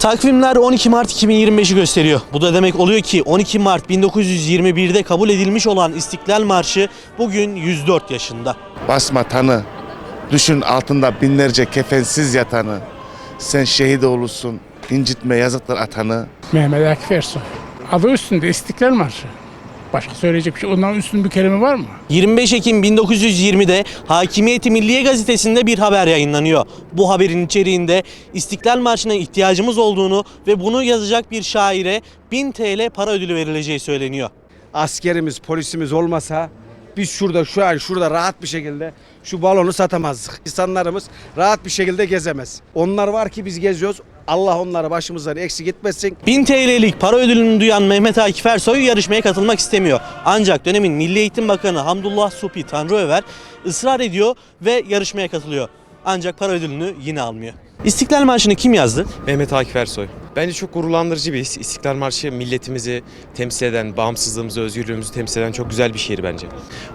Takvimler 12 Mart 2025'i gösteriyor. Bu da demek oluyor ki 12 Mart 1921'de kabul edilmiş olan İstiklal Marşı bugün 104 yaşında. Basma tanı. Düşün altında binlerce kefensiz yatanı. Sen şehit olursun. incitme yazıktır atanı. Mehmet Akif Ersoy. Adı üstünde İstiklal Marşı. Başka söyleyecek bir şey. Ondan üstün bir kelime var mı? 25 Ekim 1920'de Hakimiyeti Milliye gazetesinde bir haber yayınlanıyor. Bu haberin içeriğinde İstiklal Marşı'na ihtiyacımız olduğunu ve bunu yazacak bir şaire 1000 TL para ödülü verileceği söyleniyor. askerimiz, polisimiz olmasa biz şurada şu an şurada rahat bir şekilde şu balonu satamazdık. İnsanlarımız rahat bir şekilde gezemez. Onlar var ki biz geziyoruz. Allah onları başımızdan eksik etmesin. 1000 TL'lik para ödülünü duyan Mehmet Akif Ersoy yarışmaya katılmak istemiyor. Ancak dönemin Milli Eğitim Bakanı Hamdullah Supi Tanrıöver ısrar ediyor ve yarışmaya katılıyor. Ancak para ödülünü yine almıyor. İstiklal Marşı'nı kim yazdı? Mehmet Akif Ersoy. Bence çok gururlandırıcı bir his. İstiklal Marşı milletimizi temsil eden, bağımsızlığımızı, özgürlüğümüzü temsil eden çok güzel bir şiir bence.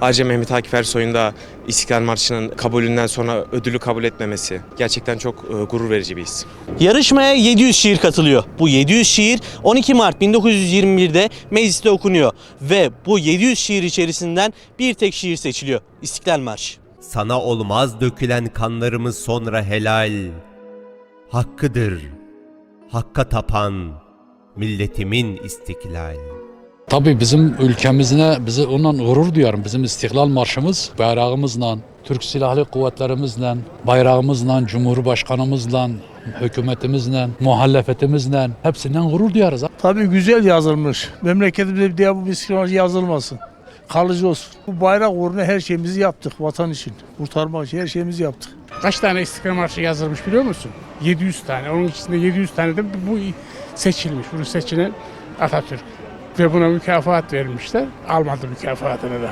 Ayrıca Mehmet Akif Ersoy'un da İstiklal Marşı'nın kabulünden sonra ödülü kabul etmemesi gerçekten çok e, gurur verici bir his. Yarışmaya 700 şiir katılıyor. Bu 700 şiir 12 Mart 1921'de mecliste okunuyor ve bu 700 şiir içerisinden bir tek şiir seçiliyor. İstiklal Marşı. Sana olmaz dökülen kanlarımız sonra helal. Hakkıdır. Hakka tapan milletimin istiklal. Tabii bizim ülkemizle bizi ondan gurur duyarım. Bizim İstiklal Marşımız bayrağımızla, Türk Silahlı Kuvvetlerimizle, bayrağımızla, Cumhurbaşkanımızla, hükümetimizle, muhalefetimizle hepsinden gurur duyarız. Tabii güzel yazılmış. Memleketimizde bir daha bu miskinaj yazılmasın. Kalıcı olsun. Bu bayrak uğruna her şeyimizi yaptık vatan için. Kurtarmak için her şeyimizi yaptık. Kaç tane İstiklal Marşı yazılmış biliyor musun? 700 tane. Onun içinde 700 tane de bu seçilmiş. Bunu seçilen Atatürk. Ve buna mükafat vermişler. Almadı mükafatını da.